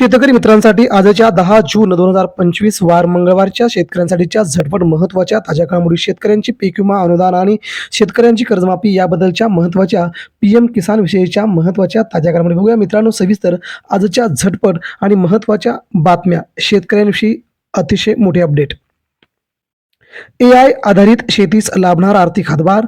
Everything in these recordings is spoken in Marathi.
शेतकरी मित्रांसाठी आजच्या दहा जून दोन हजार पंचवीस वार मंगळवारच्या शेतकऱ्यांसाठीच्या झटपट महत्त्वाच्या ताज्या घडामोडी शेतकऱ्यांची पीक विमा अनुदान आणि शेतकऱ्यांची कर्जमाफी याबद्दलच्या महत्त्वाच्या पी एम किसान विषयीच्या महत्त्वाच्या ताज्या घडामोडी बघूया. मित्रांनो सविस्तर आजच्या झटपट आणि महत्त्वाच्या बातम्या. शेतकऱ्यांविषयी अतिशय मोठे अपडेट. ए आय आधारित शेतीस लाभणार आर्थिक हातभार.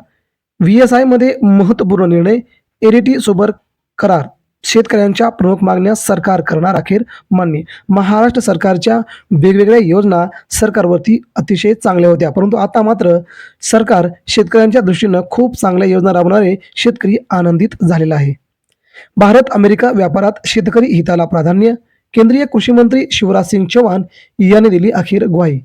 व्ही एस आयमध्ये महत्त्वपूर्ण निर्णय. एरिटी सोबत करार. शेतकऱ्यांच्या प्रमुख मागण्या सरकार करणार अखेर मान्य. महाराष्ट्र सरकारच्या वेगवेगळ्या योजना सरकारवरती अतिशय चांगल्या होत्या. परंतु आता मात्र सरकार शेतकऱ्यांच्या दृष्टीनं खूप चांगल्या योजना राबवणारे शेतकरी आनंदित झालेला आहे. भारत अमेरिका व्यापारात शेतकरी हिताला प्राधान्य केंद्रीय कृषी मंत्री शिवराज सिंग चौहान यांनी दिली अखेर ग्वाही.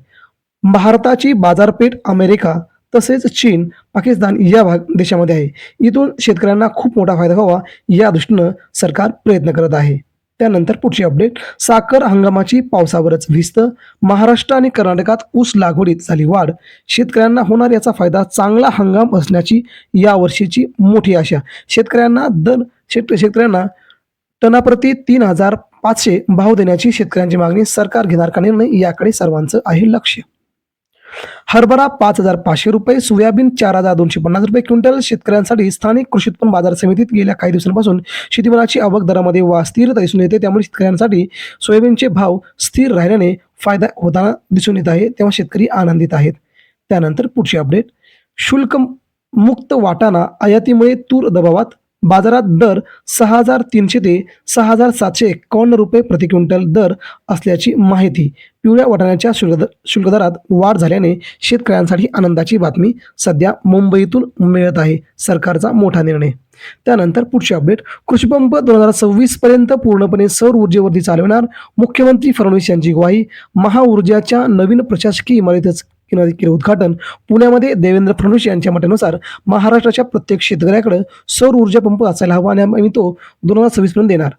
भारताची बाजारपेठ अमेरिका तसेच चीन पाकिस्तान या भाग देशामध्ये आहे. इथून शेतकऱ्यांना खूप मोठा फायदा व्हावा या दृष्टीनं सरकार प्रयत्न करत आहे. त्यानंतर पुढची अपडेट साखर हंगामाची पावसावरच भिस्त. महाराष्ट्र आणि कर्नाटकात ऊस लागवडीत झाली वाढ. शेतकऱ्यांना होणार याचा फायदा चांगला हंगाम असण्याची यावर्षीची मोठी आशा. शेतकऱ्यांना दर शेत शेतकऱ्यांना टनाप्रती तीन हजार पाचशे भाव देण्याची शेतकऱ्यांची मागणी सरकार घेणार का निर्णय याकडे सर्वांचं आहे लक्ष. हरभरा पाच हजार पाचशे रुपये सोयाबीन चार हजार दोनशे पन्नास रुपये क्विंटल. शेतकऱ्यांसाठी स्थानिक कृषी उत्पन्न बाजार समितीत गेल्या काही दिवसांपासून शेतीमालाची आवक दरामध्ये वा स्थिरता दिसून येते. त्यामुळे शेतकऱ्यांसाठी सोयाबीनचे भाव स्थिर राहिल्याने फायदा होताना दिसून येत आहे. तेव्हा शेतकरी आनंदित आहेत. त्यानंतर पुढची अपडेट शुल्क मुक्त वाटाणा आयातीमुळे तूर दबावात बाजारात दर सहा हजार तीनशे ते सहा हजार सातशे एकावन्न रुपये प्रति क्विंटल दर असल्याची माहिती पिवळ्या वाटाण्याच्या शुल्क शुल्क दरात वाढ झाल्याने शेतकऱ्यांसाठी आनंदाची बातमी सध्या मुंबईतून मिळत आहे सरकारचा मोठा निर्णय. त्यानंतर पुढची अपडेट. कृषीपंप दोन हजार सव्वीस पर्यंत पूर्णपणे सौर ऊर्जेवरती चालविणार मुख्यमंत्री फडणवीस यांची ग्वाही. महाऊर्जाच्या नवीन प्रशासकीय इमारतीच केलं केलं उद्घाटन पुण्यामध्ये देवेंद्र फडणवीस यांच्या मतानुसार महाराष्ट्राच्या प्रत्येक शेतकऱ्याकडे सौर ऊर्जा पंप असायला हवा आणि आम्ही तो दोन हजार सव्वीस पर्यंत देणार.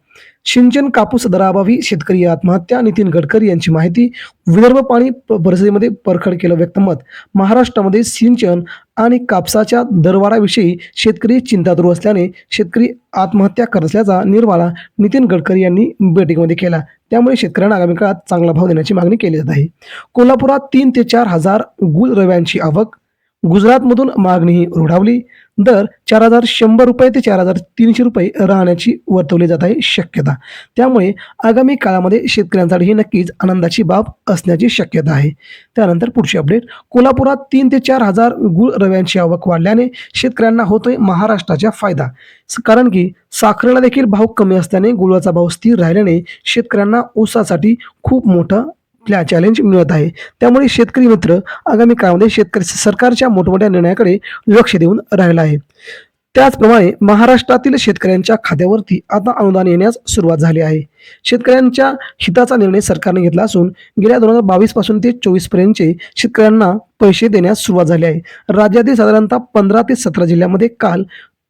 सिंचन कापूस दराअभावी शेतकरी आत्महत्या नितीन गडकरी यांची माहिती विदर्भ पाणी परिस्थितीमध्ये परखड केलं व्यक्त मत महाराष्ट्रामध्ये सिंचन आणि कापसाच्या दरवाढाविषयी शेतकरी चिंतातूर असल्याने शेतकरी आत्महत्या करत असल्याचा निर्वाळा नितीन गडकरी यांनी बैठकीमध्ये केला. त्यामुळे शेतकऱ्यांना आगामी काळात चांगला भाव देण्याची मागणी केली जात आहे. कोल्हापुरात तीन ते चार हजार गुल रव्यांची आवक गुजरातमधून मागणीही रुढावली. दर चार हजार शंभर रुपये ते चार हजार तीनशे रुपये राहण्याची वर्तवली जात आहे शक्यता. त्यामुळे आगामी काळामध्ये शेतकऱ्यांसाठी ही नक्कीच आनंदाची बाब असण्याची शक्यता आहे. त्यानंतर पुढची अपडेट कोल्हापुरात तीन ते चार हजार गुळ रव्यांची आवक वाढल्याने शेतकऱ्यांना होतोय महाराष्ट्राचा फायदा. कारण की साखरेला देखील भाव कमी असल्याने गुळाचा भाव स्थिर राहिल्याने शेतकऱ्यांना ऊसासाठी खूप मोठं चॅलेंज मिळत आहे. त्यामुळे शेतकरी मित्र आगामी काळामध्ये शेतकरी सरकारच्या मोठमोठ्या निर्णयाकडे लक्ष देऊन राहिला आहे. त्याचप्रमाणे महाराष्ट्रातील शेतकऱ्यांच्या खात्यावरती आता अनुदान येण्यास सुरुवात झाली आहे. शेतकऱ्यांच्या हिताचा निर्णय सरकारने घेतला असून गेल्या दोन हजार बावीसपासून ते चोवीस पर्यंतचे शेतकऱ्यांना पैसे देण्यास सुरुवात झाली आहे. राज्यातील साधारणतः पंधरा ते सतरा जिल्ह्यामध्ये काल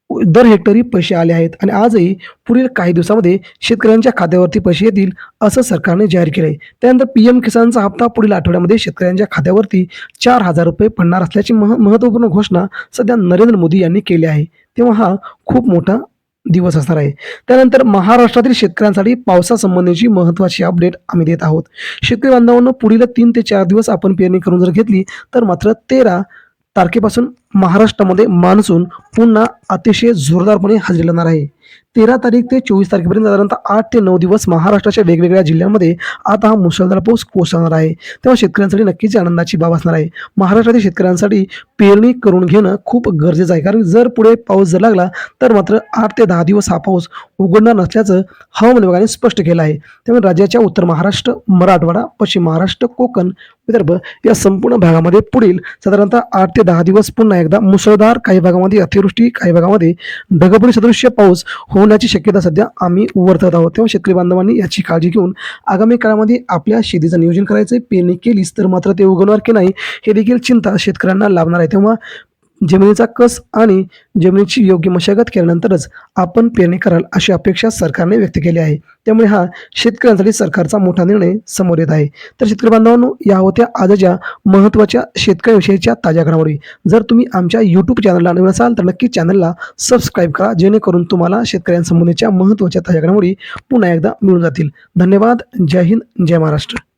दर हेक्टरी पैसे आले आहेत आणि आजही पुढील काही दिवसामध्ये शेतकऱ्यांच्या खात्यावरती पैसे येतील असं सरकारने जाहीर केले त्यानंतर पी एम किसानचा हप्ता पुढील आठवड्यामध्ये शेतकऱ्यांच्या खात्यावरती चार हजार रुपये पडणार असल्याची मह महत्त्वपूर्ण घोषणा सध्या नरेंद्र मोदी यांनी केली आहे. तेव्हा हा खूप मोठा दिवस असणार आहे. त्यानंतर महाराष्ट्रातील शेतकऱ्यांसाठी पावसासंबंधीची महत्त्वाची अपडेट आम्ही देत आहोत. शेतकरी बांधवांना पुढील तीन ते चार दिवस आपण पेरणी करून जर घेतली तर मात्र तेरा तारखेपासून महाराष्ट्रामध्ये मान्सून पुन्हा अतिशय जोरदारपणे हजेरी लावणार आहे. तेरा तारीख ते चोवीस तारखेपर्यंत साधारणतः आठ ते नऊ दिवस महाराष्ट्राच्या वेगवेगळ्या जिल्ह्यांमध्ये आता हा मुसळधार पाऊस कोसळणार आहे. तेव्हा शेतकऱ्यांसाठी नक्कीच आनंदाची बाब असणार आहे. महाराष्ट्रातील शेतकऱ्यांसाठी पेरणी करून घेणं खूप गरजेचं आहे. कारण जर पुढे पाऊस जर लागला तर मात्र आठ ते दहा दिवस हा पाऊस उघडणार नसल्याचं हवामान विभागाने स्पष्ट केलं आहे. त्यामुळे राज्याच्या उत्तर महाराष्ट्र मराठवाडा पश्चिम महाराष्ट्र कोकण विदर्भ या संपूर्ण भागामध्ये पुढील साधारणतः आठ ते दहा दिवस पुन्हा एकदा मुसळधार काही भागामध्ये अतिवृष्टी काही भागामध्ये ढगफुटी सदृश्य पाऊस होण्याची शक्यता सध्या आम्ही वर्तत आहोत. तेव्हा शेतकरी बांधवांनी याची काळजी घेऊन आगामी काळामध्ये आपल्या शेतीचं नियोजन करायचं पेरणी केलीच तर मात्र ते उगवणार की नाही हे देखील चिंता शेतकऱ्यांना लाभणार आहे. तेव्हा जमिनीचा कस आणि जमिनीची योग्य मशागत केल्यानंतरच आपण पेरणी कराल अशी अपेक्षा सरकारने व्यक्त केली आहे. त्यामुळे हा शेतकऱ्यांसाठी सरकारचा मोठा निर्णय समोर येत आहे. तर शेतकरी बांधवांनो या होत्या आजच्या महत्त्वाच्या शेतकऱ्याविषयीच्या ताज्या घडामोडी. जर तुम्ही आमच्या यूट्यूब चॅनलला नवीन असाल तर नक्की चॅनलला सबस्क्राईब करा जेणेकरून तुम्हाला शेतकऱ्यांसंबंधीच्या महत्त्वाच्या ताज्या घडामोडी पुन्हा एकदा मिळून जातील. धन्यवाद. जय हिंद. जय महाराष्ट्र.